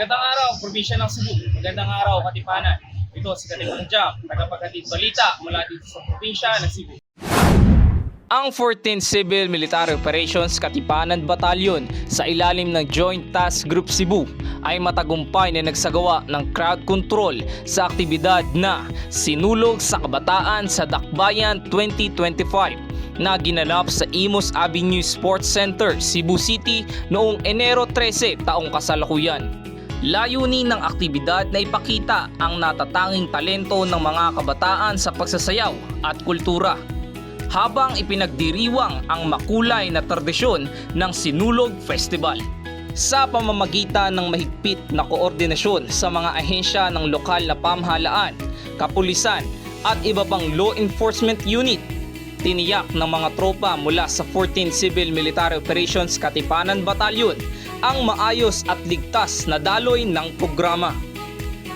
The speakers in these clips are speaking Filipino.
Magandang araw, probinsya ng Cebu. Magandang araw, Katipanan. Ito si Katipang Jam, tagapaghatid balita mula dito sa probinsya ng Cebu. Ang 14th Civil Military Operations Katipanan Battalion sa ilalim ng Joint Task Group Cebu ay matagumpay na nagsagawa ng crowd control sa aktibidad na Sinulog sa Kabataan sa Dakbayan 2025 na ginanap sa Imus Avenue Sports Center, Cebu City noong Enero 13 taong kasalukuyan. Layunin ng aktibidad na ipakita ang natatanging talento ng mga kabataan sa pagsasayaw at kultura habang ipinagdiriwang ang makulay na tradisyon ng Sinulog Festival. Sa pamamagitan ng mahigpit na koordinasyon sa mga ahensya ng lokal na pamahalaan, kapulisan at iba pang law enforcement unit, tiniyak ng mga tropa mula sa 14th Civil Military Operations Katipanan Battalion ang maayos at ligtas na daloy ng programa.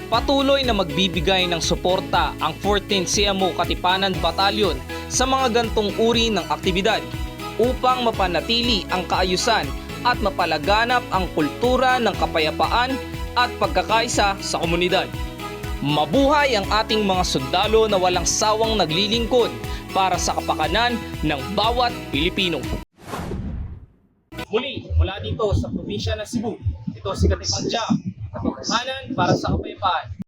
Patuloy na magbibigay ng suporta ang 14th CMO Katipanan Battalion sa mga gantong uri ng aktibidad upang mapanatili ang kaayusan at mapalaganap ang kultura ng kapayapaan at pagkakaisa sa komunidad. Mabuhay ang ating mga sundalo na walang sawang naglilingkod para sa kapakanan ng bawat Pilipino. Muli, mula dito sa probinsya ng Cebu, ito si Katipang Jam, katotohanan para sa kapayapaan.